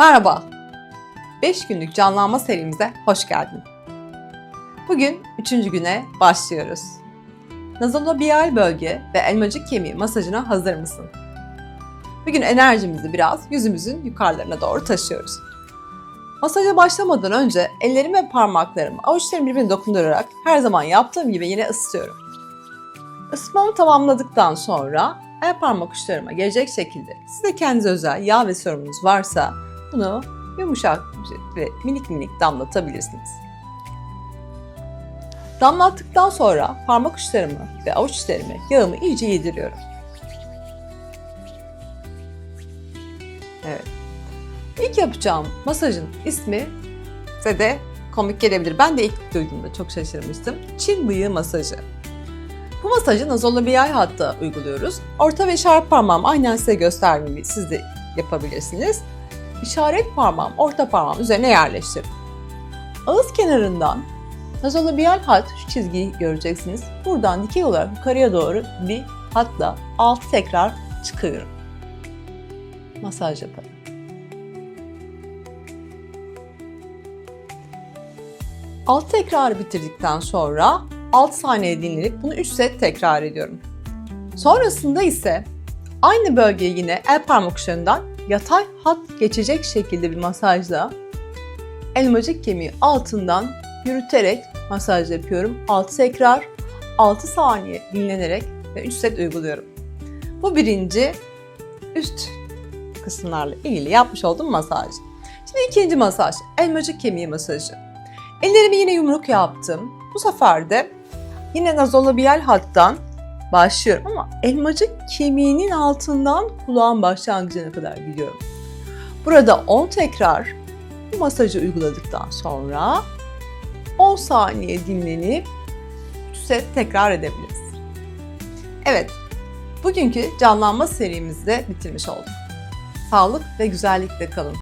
Merhaba. 5 günlük canlanma serimize hoş geldin. Bugün 3. güne başlıyoruz. Nazolobial bölge ve elmacık kemiği masajına hazır mısın? Bugün enerjimizi biraz yüzümüzün yukarılarına doğru taşıyoruz. Masaja başlamadan önce ellerimi ve parmaklarımı avuçlarımı birbirine dokundurarak her zaman yaptığım gibi yine ısıtıyorum. Isıtmamı tamamladıktan sonra el parmak uçlarıma gelecek şekilde size kendinize özel yağ ve serumunuz varsa bunu yumuşak ve minik minik damlatabilirsiniz. Damlattıktan sonra parmak uçlarımı ve avuç içlerime yağımı iyice yediriyorum. Evet. İlk yapacağım masajın ismi size de komik gelebilir. Ben de ilk duyduğumda çok şaşırmıştım. Çin bıyığı masajı. Bu masajı nazolabiyal hatta uyguluyoruz. Orta ve işaret parmağım aynen size gösterdiğimi siz de yapabilirsiniz. İşaret parmağım orta parmağım üzerine yerleştirdim. Ağız kenarından nazolabiyal hat şu çizgiyi göreceksiniz. Buradan dikey olarak yukarıya doğru bir hatla altı tekrar çıkıyorum. Masaj yaparım. Altı tekrarı bitirdikten sonra 6 saniye dinlenip bunu 3 set tekrar ediyorum. Sonrasında ise aynı bölgeye yine el parmak uçlarından yatay hat geçecek şekilde bir masajla elmacık kemiği altından yürüterek masaj yapıyorum. 6 tekrar, 6 saniye dinlenerek ve 3 set uyguluyorum. Bu birinci üst kısımlarla ilgili yapmış olduğum masaj. Şimdi ikinci masaj, elmacık kemiği masajı. Ellerimi yine yumruk yaptım. Bu sefer de yine nazolabiyal hattan başlıyorum ama elmacık kemiğinin altından kulağın başlangıcına kadar gidiyorum. Burada 10 tekrar bu masajı uyguladıktan sonra 10 saniye dinlenip 3 set tekrar edebiliriz. Evet, bugünkü canlanma serimizi de bitirmiş olduk. Sağlık ve güzellikle kalın.